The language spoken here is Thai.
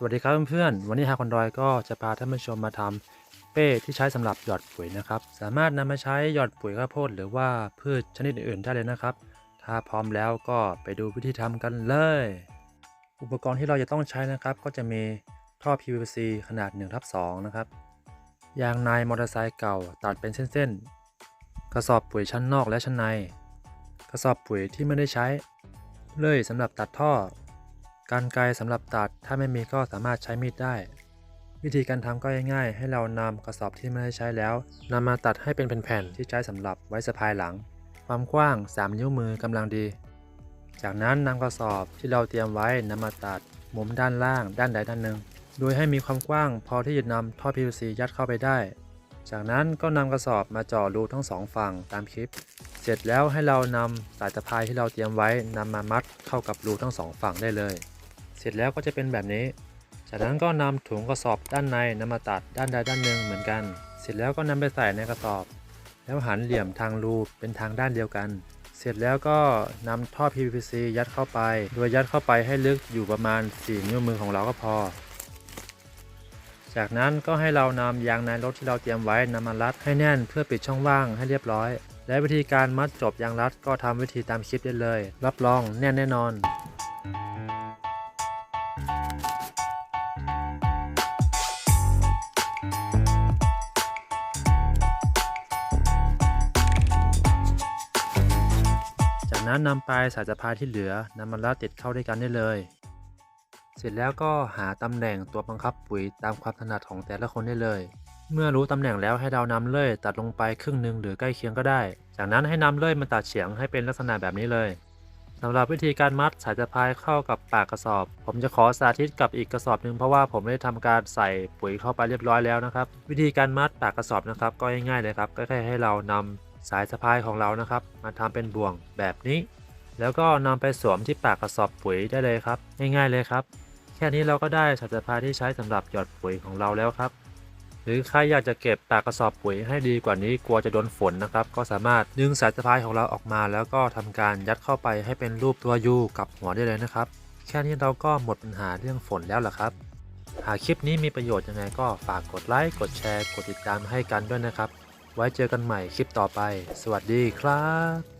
สวัสดีครับเพื่อนๆ วันนี้ฮาคอนดอยก็จะพาท่านผู้ชมมาทำเป้ที่ใช้สำหรับหยอดปุ๋ยนะครับ สามารถนำมาใช้หยอดปุ๋ยข้าวโพดหรือว่าพืชชนิดอื่นๆได้เลยนะครับ ถ้าพร้อมแล้วก็ไปดูวิธีทำกันเลย อุปกรณ์ที่เราจะต้องใช้นะครับ ก็จะมีท่อ PVC ขนาด1ทับ2นะครับ ยางในมอเตอร์ไซค์เก่าตัดเป็นเส้นๆ กระสอบปุ๋ยชั้นนอกและชั้นใน กระสอบปุ๋ยที่ไม่ได้ใช้ เลื่อยสำหรับตัดท่อ การไกลสำหรับตัดถ้าไม่มีก็สามารถใช้มีดได้ วิธีการทำก็ง่ายๆ ให้เรานำกระสอบที่ไม่ได้ใช้แล้วนำมาตัดให้เป็นแผ่นๆที่ใช้สำหรับไว้สะพายหลัง ความกว้าง 3 นิ้วมือกำลังดี จากนั้นนำกระสอบที่เราเตรียมไว้นำมาตัดมุมด้านล่างด้านใดด้านหนึ่ง โดยให้มีความกว้างพอที่จะนำท่อ PVC ยัดเข้าไปได้ จากนั้นก็นำกระสอบมาเจาะรูทั้งสองฝั่งตามคลิป เสร็จแล้วให้เรานำสายสะพายที่เราเตรียมไว้นำมามัดเข้ากับรูทั้งสองฝั่งได้เลย เสร็จแล้วก็จะเป็นแบบนี้ จากนั้นก็นำถุงกระสอบด้านในนำมาตัดด้านใดด้านหนึ่งเหมือนกัน เสร็จแล้วก็นำไปใส่ในกระสอบ แล้วหันเหลี่ยมทางรูเป็นทางด้านเดียวกัน เสร็จแล้วก็นำท่อ PVC ยัดเข้าไป โดยยัดเข้าไปให้ลึกอยู่ประมาณ 4 นิ้วมือของเราก็พอ จากนั้นก็ให้เรานำยางในรถที่เราเตรียมไว้นำมารัดให้แน่นเพื่อปิดช่องว่างให้เรียบร้อย และวิธีการมัดจบยางรัดก็ทำวิธีตามคลิปได้เลย รับรองแน่นแน่นอน นั้นนำปลายสายสะพายที่เหลือนำมารัดติดเข้าด้วยกันได้เลย เสร็จแล้วก็หาตำแหน่งตัวบังคับปุ๋ยตามความถนัดของแต่ละคนได้เลย เมื่อรู้ตำแหน่งแล้วให้เรานำเลื่อยตัดลงไปครึ่งหนึ่งหรือใกล้เคียงก็ได้ จากนั้นให้นำเลื่อยมาตัดเฉียงให้เป็นลักษณะแบบนี้เลยสำหรับวิธีการมัดสายสะพายเข้ากับปากกระสอบ ผมจะขอสาธิตกับอีกกระสอบหนึ่งเพราะว่าผมได้ทำการใส่ปุ๋ยเข้าไปเรียบร้อยแล้วนะครับ วิธีการมัดปากกระสอบนะครับ ก็ง่ายๆเลยครับก็แค่ให้เรานำ สายสะพายของเรานะครับ มาทำเป็นบ่วงแบบนี้ แล้วก็นำไปสวมที่ปากกระสอบปุ๋ยได้เลยครับ ง่ายๆเลยครับ แค่นี้เราก็ได้สายสะพายที่ใช้สำหรับหยอดปุ๋ยของเราแล้วครับ หรือใครอยากจะเก็บปากกระสอบปุ๋ยให้ดีกว่านี้กลัวจะโดนฝนนะครับ ก็สามารถดึงสายสะพายของเราออกมา แล้วก็ทำการยัดเข้าไปให้เป็นรูปตัวยูกับหัวได้เลยนะครับ แค่นี้เราก็หมดปัญหาเรื่องฝนแล้วล่ะครับหากคลิปนี้มีประโยชน์ยังไงก็ฝากกดไลค์ กดแชร์ กดติดตามให้กันด้วยนะครับ ไว้เจอกันใหม่คลิปต่อไป สวัสดีครับ